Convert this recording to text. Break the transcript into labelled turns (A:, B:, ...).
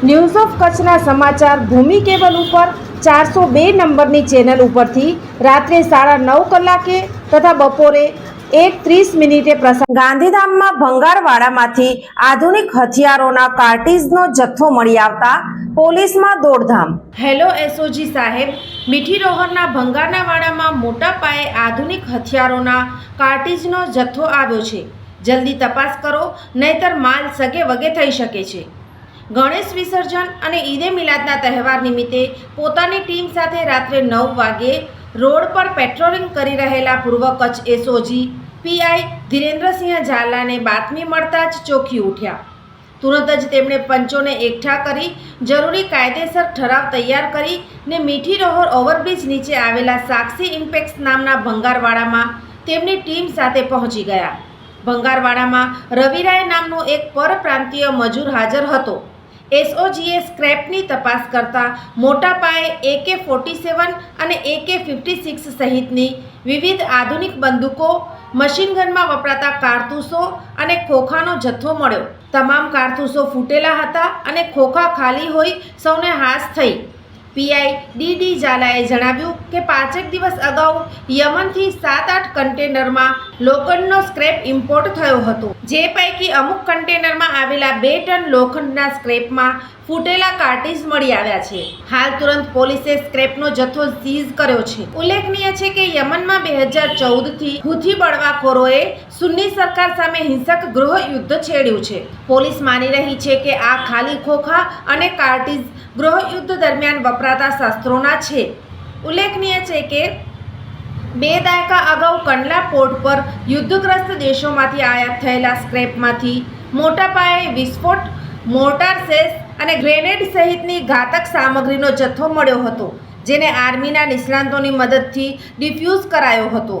A: news of કચ્છના સમાચાર ભૂમિ cable ઉપર ચારસો બે નંબરની ચેનલ ઉપરથી રાત્રે સાડા નવ કલાકે તથા બપોરે એક ત્રીસ મિનિટે પ્રસાર ગાંધીધામમાં ભંગારવાડામાંથી આધુનિક હથિયારોના કાર્ટીઝનો જથ્થો મળી આવતા પોલીસમાં દોડધામ. હેલો એસઓજી સાહેબ મીઠી રોહરના ભંગારના વાડામાં મોટા પાયે આધુનિક હથિયારોના કાર્ટીઝનો જથ્થો આવ્યો છે. જલ્દી તપાસ કરો, નહીતર માલ સગે વગે થઈ શકે છે. ગણેશ વિસર્જન અને ઈદે મિલાદના તહેવાર નિમિત્તે પોતાની ટીમ સાથે રાત્રે નવ વાગે રોડ પર પેટ્રોલિંગ કરી રહેલા પૂર્વ કચ્છ એસઓજી પીઆઈ ધીરેન્દ્રસિંહ ઝાલાને બાતમી મળતા જ ચોખી ઉઠ્યા. તુરંત જ તેમણે પંચોને એકઠા કરી જરૂરી કાયદેસર ઠરાવ તૈયાર કરી ને મીઠી રહોર ઓવરબ્રિજ નીચે આવેલા સાક્ષી ઇમ્પેક્સ નામના ભંગારવાડામાં તેમની ટીમ સાથે પહોંચી ગયા. ભંગારવાડામાં રવિરાય નામનો એક પરપ્રાંતીય મજૂર હાજર હતો. એસઓજીએ સ્ક્રેપની તપાસ કરતા મોટા પાયે એકે ફોર્ટી સેવન અને એકે ફિફ્ટી સિક્સ સહિતની વિવિધ આધુનિક બંદૂકો મશીનગનમાં વપરાતા કારતૂસો અને ખોખાનો જથ્થો મળ્યો. તમામ કારતૂસો ફૂટેલા હતા અને ખોખા ખાલી હોઈ સૌને હાશ થઈ. પીઆઈ ડી ડી ઝાલાએ જણાવ્યું કે પાંચેક દિવસ અગાઉ યમનથી સાત આઠ કન્ટેનરમાં લોખંડનો સ્ક્રેપ ઇમ્પોર્ટ થયો હતો. જે પૈકી અમુક કન્ટેનરમાં આવેલા બે ટન લોખંડના સ્ક્રેપમાં ફૂટેલા કાર્ટીજ મળી આવ્યા છે. હાલ તુરંત પોલીસે સ્ક્રેપનો જથ્થો સીઝ કર્યો છે. ઉલ્લેખનીય છે કે યમનમાં બે હજાર ચૌદથી હુથી બળવાખોરોએ સુન્ની સરકાર સામે હિંસક ગૃહ યુદ્ધ છેડ્યું છે. પોલીસ માની રહી છે કે આ ખાલી ખોખા અને કાર્ટીજ ગૃહ યુદ્ધ દરમિયાન વપરાતા શસ્ત્રોના છે. ઉલ્લેખનીય છે કે બે દાયકા અગાઉ કંડલા પોર્ટ પર યુદ્ધગ્રસ્ત દેશોમાંથી આયાત થયેલા સ્ક્રેપમાંથી મોટા પાયે વિસ્ફોટ, મોર્ટાર સેસ અને ગ્રેનેડ સહિતની ઘાતક સામગ્રીનો જથ્થો મળ્યો હતો, જેને આર્મીના નિષ્ણાંતોની મદદથી ડિફ્યુઝ કરાયો હતો.